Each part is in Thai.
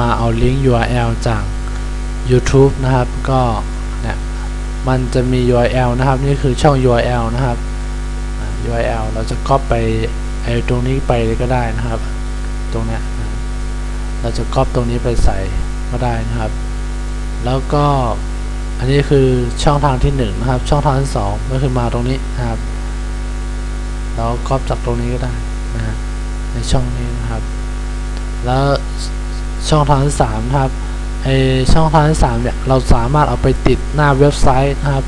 มาเอาลิงก์ URL จาก YouTube นะครับ ก็เนี่ยมันจะมี URL นะครับ นี่คือช่อง URL นะครับอ่า URL เราจะก๊อปไปไอ้ตรงนี้ไปก็ได้นะครับ ตรงเนี้ยเราจะก๊อปตรงนี้ไปใส่ก็ได้นะครับ แล้วก็อันนี้คือช่องทางที่หนึ่งนะครับ ช่องทางที่สองก็คือมาตรงนี้นะครับเราก๊อปจากตรงนี้ก็ได้นะฮะในช่องนี้นะครับ แล้ว ช่องทางที่สามนะครับไอช่องทางที่สามเนี่ยเราสามารถเอาไปติดหน้าเว็บไซต์นะครับ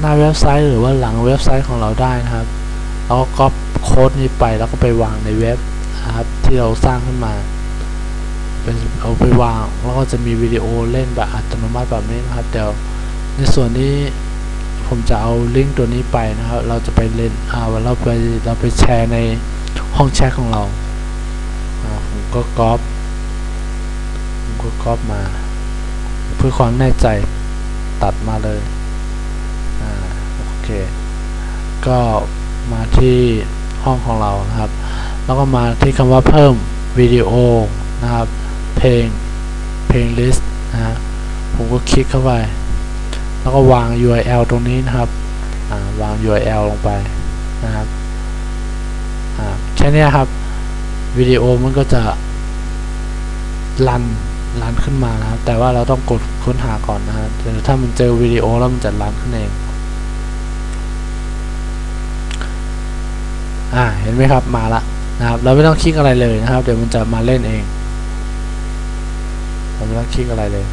หน้าเว็บไซต์หรือว่าหลังเว็บไซต์ของเราได้นะครับเราก็ก๊อปโค้ดนี้ไปแล้วก็ไปวางในเว็บนะครับที่เราสร้างขึ้นมาเป็นเอาไปวางแล้วก็จะมีวิดีโอเล่นแบบอัตโนมัติแบบนี้นะครับเดี๋ยวในส่วนนี้ผมจะเอาลิงก์ตัวนี้ไปนะครับ เราจะไปเล่นอ่าเราไปเราไปแชร์ในห้องแชทของเราผมก็ก๊อป ก็ก๊อปมา เพื่อความแน่ใจตัดมาเลยอ่าโอเค ก็มาที่ห้องของเรานะครับ แล้วก็มาที่คำว่าเพิ่มวิดีโอนะครับ เพลงเพลงลิสต์นะฮะผมก็คลิกเข้าไป แล้วก็วาง URL ตรงนี้นะครับาวาง URL ลงไปนะครับแค่นี้ครับวิดีโอมันก็จะรัน รันขึ้นมานะครับ แต่ว่าเราต้องกดค้นหาก่อนนะครับแต่ถ้ามันเจอวิดีโอแล้วมันจะรันขึ้นเอง อ่า เห็นไหมครับ มาละนะครับ เราไม่ต้องคลิกอะไรเลยนะครับ เดี๋ยวมันจะมาเล่นเอง เราไม่ต้องคลิกอะไรเลย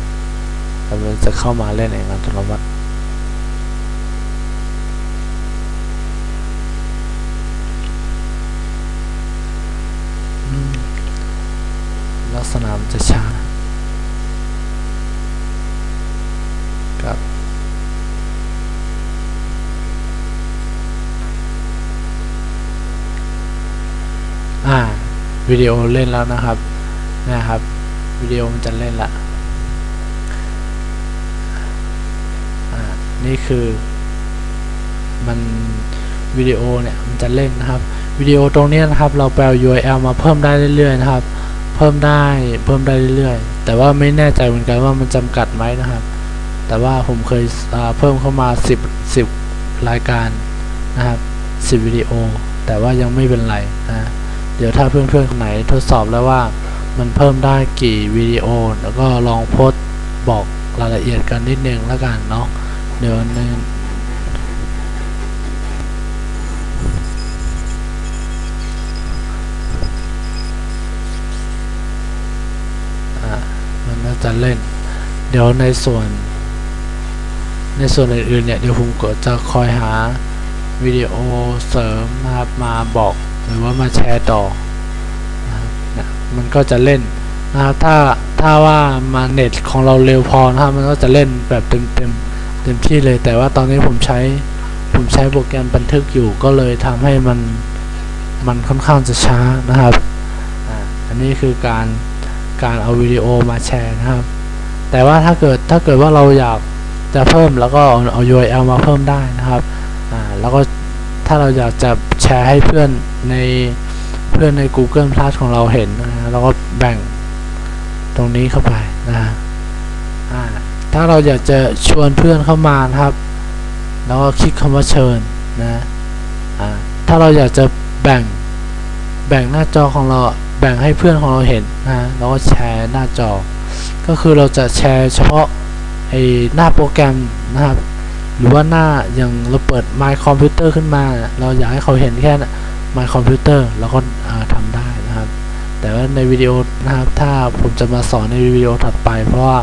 แต่มันจะเข้ามาเล่นเองอัตโนมัติอืมลักษณะมันจะช้าบ อ่า วิดีโอเล่นแล้วนะครับนะครับวิดีโอมันจะเล่นละอ่านี่คือมันวิดีโอเนี่ยมันจะเล่นนะครับวิดีโอตรงนี้นะครับ เราไปเอา URL มาเพิ่มได้เรื่อยๆนะครับ เพิ่มได้เพิ่มได้เรื่อยๆ แต่ว่าไม่แน่ใจเหมือนกันว่ามันจำกัดไหมนะครับ แต่ว่าผมเคยเพิ่มเข้ามา 10 10 รายการนะครับ 10 วิดีโอ แต่ว่ายังไม่เป็นไรนะ เดี๋ยวถ้าเพื่อนๆคนไหนทดสอบแล้วว่ามันเพิ่มได้กี่วิดีโอ แล้วก็ลองโพสบอกรายละเอียดกันนิดนึงแล้วกันเนาะเดี๋ยวนึงอะมันน่าจะเล่น เดี๋ยวในส่วน ในส่วนอื่นๆเนี่ย เดี๋ยวผมก็จะคอยหาวิดีโอเสริมนะครับมาบอก หรือว่ามาแชร์ต่อนะครับเนี่ยมันก็จะเล่นนะครับถ้าถ้าว่ามาเน็ตของเราเร็วพอนะครับมันก็จะเล่นแบบเต็มเต็มเต็มที่เลยแต่ว่าตอนนี้ผมใช้ผมใช้โปรแกรมบันทึกอยู่ก็เลยทำให้มันมันค่อนข้างจะช้านะครับอ่าอันนี้คือการการเอาวิดีโอมาแชร์นะครับ แต่ว่าถ้าเกิดถ้าเกิดว่าเราอยากจะเพิ่มแล้วก็เอา URL มาเพิ่มได้นะครับ อ่า แล้วก็าเราอยากจะแชร์ให้เพื่อนในเพื่อนใน Google Plus ของเราเห็นนะฮะเราก็แบ่งตรงนี้เข้าไปนะฮะอ่าถ้าเราอยากจะชวนเพื่อนเข้ามานะครับแล้วก็คลิกคำว่าเชิญนะอ่าถ้าเราอยากจะแบ่งแบ่งหน้าจอของเราแบ่งให้เพื่อนของเราเห็นนะฮะเราก็แชร์หน้าจอ ก็คือเราจะแชร์เฉพาะไอหน้าโปรแกรมนะครับ หรือว่าหน้าอย่างเราเปิด My Computer ขึ้นมา เราอยากให้เขาเห็นแค่ My Computer เราก็ทำได้นะครับ แต่ว่าในวิดีโอนะครับ ถ้าผมจะมาสอนในวิดีโอถัดไป เพราะว่า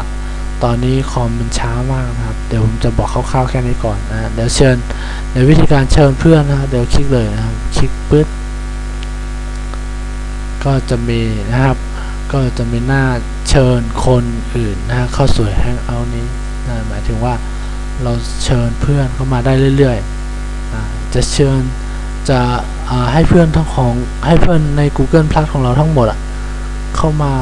ตอนนี้คอมมันช้ามากนะครับ เดี๋ยวผมจะบอกคร่าวๆแค่นี้ก่อนนะเดี๋ยวเชิญในวิธีการเชิญเพื่อนนะเดี๋ยวคลิกเลยนะครับ คลิกปึ๊ดก็จะมีนะครับ ก็จะมีหน้าเชิญคนอื่นนะฮะเข้าสู่แฮงเอาท์นี้นะหมายถึงว่า เราเชิญเพื่อนเข้ามาได้เรื่อยๆอจะเชิญจะให้เพื่อนทั้งของให้เพื่อนใน Google Plus ของเราทั้งหมดอะเข้ามา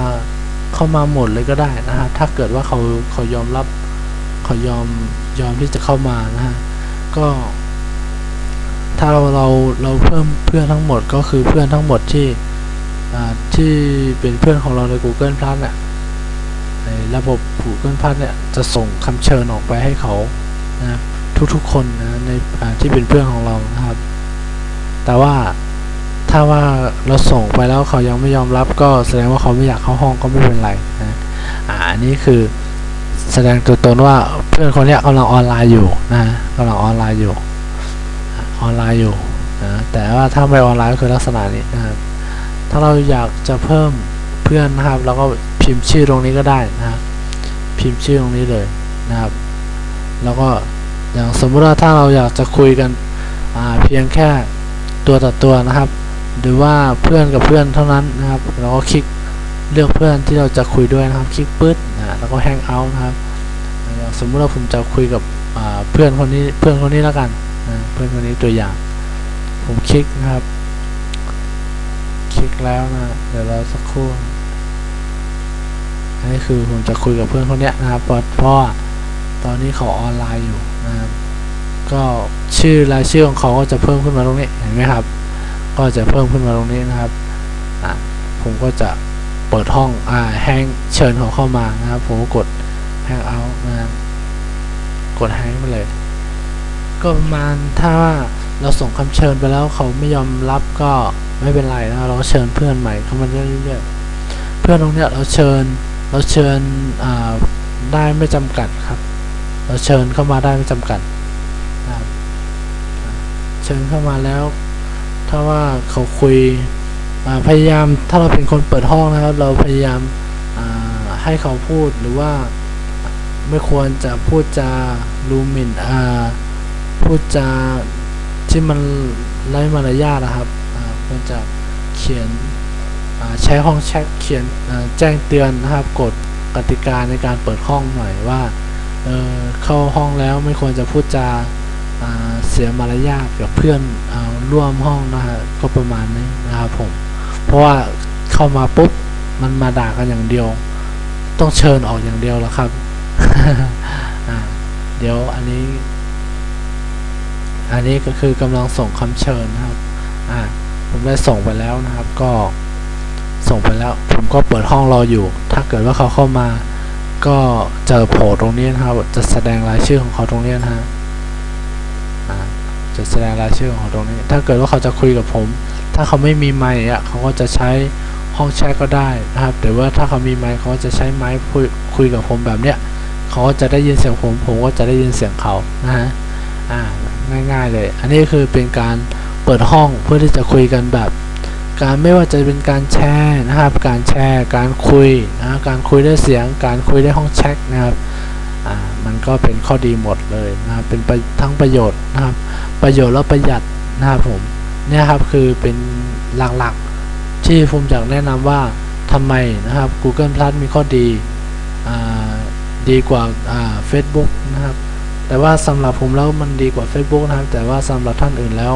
เข้ามาหมดเลยก็ได้นะฮะถ้าเกิดว่าเขาเขายอมรับเขายอมยอมที่จะเข้ามานะฮะก็ ถ้าเราเราเราเพิ่มเพื่อนทั้งหมดก็คือเพื่อนทั้งหมดที่ที่เป็นเพื่อนของเราใน Google Plus น่ะในระบบ Google Plus เนี่ยจะส่งคำเชิญออกไปให้เขา นะครับ ทุกๆคนนะในที่เป็นเพื่อนของเรานะครับ แต่ว่าถ้าว่าเราส่งไปแล้วเขายังไม่ยอมรับก็แสดงว่าเขาไม่อยากเข้าห้องก็ไม่เป็นไรนะอ่าอันนี้คือแสดงตัวตนว่าเพื่อนคนนี้ยกำลังออนไลน์อยู่นะกำลังออนไลน์อยู่อออนไลน์อยู่นะแต่ว่าถ้าไม่ออนไลน์ก็คือลักษณะนี้นะครับถ้าเราอยากจะเพิ่มเพื่อนนะครับเราก็พิมพ์ชื่อตรงนี้ก็ได้นะครับพิมพ์ชื่อตรงนี้เลยนะครับ แล้วก็อย่างสมมติว่าถ้าเราอยากจะคุยกันเพียงแค่ตัวต่อตัวนะครับ หรือว่าเพื่อนกับเพื่อนเท่านั้นนะครับ เราก็คลิกเลือกเพื่อนที่เราจะคุยด้วยนะครับ คลิกปึ๊ดนะแล้วก็แฮงเอาท์นะครับอย่างสมมุติว่าผมจะคุยกับเพื่อนคนนี้เพื่อนคนนี้แล้วกันนะเพื่อนคนนี้ตัวอย่าง ผมคลิกนะครับ คลิกแล้วนะเดี๋ยวเราสักครู่อันนี้คือผมจะคุยกับเพื่อนคนนี้นะครับพราะเพราะว่า ตอนนี้เขาออนไลน์อยู่นะครับก็ชื่อรายชื่อของเขาก็จะเพิ่มขึ้นมาตรงนี้เห็นไหมครับ ก็จะเพิ่มขึ้นมาตรงนี้นะครับอะผมก็จะเปิดห้องอ่าแฮงเชิญเขาเข้ามานะครับ ผมกดแฮงเอานะครับกดแฮงไปเลย ก็ประมาณถ้าว่าเราส่งคำเชิญไปแล้วเขาไม่ยอมรับก็ไม่เป็นไรนะเราก็เชิญเพื่อนใหม่เข้ามาเรื่อยๆเพื่อนตรงเนี้ยเราเชิญเราเชิญอ่าได้ไม่จำกัดครับ เราเชิญเข้ามาได้ไม่จำกัดนะครับเชิญเข้ามาแล้ว ถ้าว่าเขาคุยอ่าพยายามถ้าเราเป็นคนเปิดห้องนะครับ เราพยายามาให้เขาพูดหรือว่าไม่ควรจะพูดจารูมินพูดจาที่มันไร้มารยาทนะครับควรจะเขียนใช้ห้องแชทเขียนแจ้งเตือนนะครับกฎกติกาในการเปิดห้องหน่อยว่า เข้าห้องแล้วไม่ควรจะพูดจาเสียมารยาทกับเพื่อนอร่วมห้องนะฮะก็ประมาณนี้นะครับผม เพราะว่าเข้ามาปุ๊บมันมาด่ากันอย่างเดียว ต้องเชิญออกอย่างเดียวแล้วครับเดี๋ยวอันนี้ อันนี้ก็คือกำลังส่งคำเชิญนะครับ อ่า ผมได้ส่งไปแล้วนะครับ ก็ส่งไปแล้ว ผมก็เปิดห้องรออยู่ ถ้าเกิดว่าเขาเข้ามา ก็เจอโผล่ตรงนี้นะครับ จะแสดงรายชื่อของเขาตรงนี้นะฮะจะแสดงรายชื่อของเขาตรงนี้ ถ้าเกิดว่าเขาจะคุยกับผม ถ้าเขาไม่มีไมค์อะเขาก็จะใช้ห้องแชทก็ได้นะครับแต่ว่าถ้าเขามีไมค์เขาจะใช้ไมค์คุยคุยกับผมแบบเนี้ยเขาก็จะได้ยินเสียงผมผมก็จะได้ยินเสียงเขานะฮะอ่าง่ายๆเลย อันนี้คือเป็นการเปิดห้องเพื่อที่จะคุยกันแบบ การไม่ว่าจะเป็นการแชร์นะครับ การแชร์ การคุยนะการคุยด้วยเสียง การคุยด้วยห้องแชทนะครับมันก็เป็นข้อดีหมดเลยนะครับเป็นปทั้งประโยชน์นะครับ ประโยชน์และประหยัดนะครับผมเนี่ยครับคือเป็นหลักๆที่ผมอยากแนะนำว่าทำไมนะครับ Google Plus มีข้อดีอดีกว่าอ่า Facebook นะครับ แต่ว่าสำหรับผมแล้วมันดีกว่า Facebook นะครับ แต่ว่าสำหรับท่านอื่นแล้ว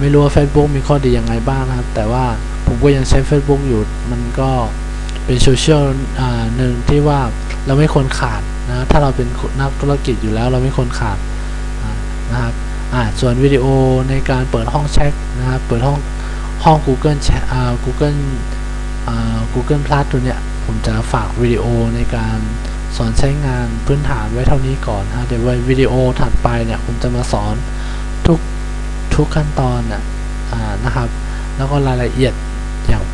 ไม่รู้ว่า Facebook มีข้อดียังไงบ้างนะครับ แต่ว่าผมก็ยังใช้ Facebook อยู่ มันก็เป็นโซเชียลอ่าหนึ่งที่ว่าเราไม่ควรขาดนะถ้าเราเป็นนักธุรกิจอยู่แล้วเราไม่ควรขาดนะครับอ่าส่วนวิดีโอในการเปิดห้องแชทนะครับเปิดห้องห้อง Google Chat อ่า Google อ่า Google Plus ตัวเนี้ยผมจะฝากวิดีโอในการสอนใช้งานพื้นฐานไว้เท่านี้ก่อนนะเดี๋ยวว้วิดีโอถัดไปเนี่ยผมจะมาสอน ทุกขั้นตอนน่ะอ่านะครับ แล้วก็รายละเอียดอย่าง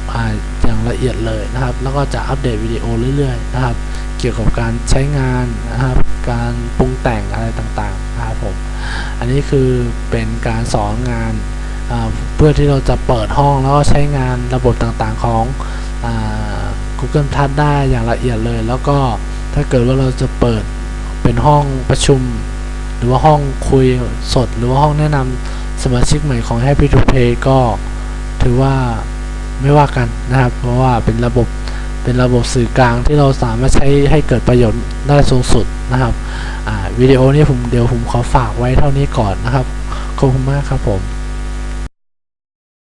อย่างละเอียดเลยนะครับ แล้วก็จะอัปเดตวิดีโอเรื่อยๆนะครับ เกี่ยวกับการใช้งานนะครับ การปรุงแต่งอะไรต่างๆนะครับผม อันนี้คือเป็นการสอนงานเพื่อที่เราจะเปิดห้องแล้วก็ใช้งานระบบต่างๆของอ Google Plus ได้อย่างละเอียดเลย แล้วก็ถ้าเกิดว่าเราจะเปิดเป็นห้องประชุม หรือว่าห้องคุยสดหรือว่าห้องแนะนำ สมาชิกใหม่ของ Happy to Pay ก็ถือว่าไม่ว่ากันนะครับ เพราะว่าเป็นระบบเป็นระบบสื่อกลางที่เราสามารถใช้ให้เกิดประโยชน์ได้สูงสุดนะครับวิดีโอนี้ผมเดี๋ยวผมขอฝากไว้เท่านี้ก่อนนะครับ ขอบคุณมากครับผม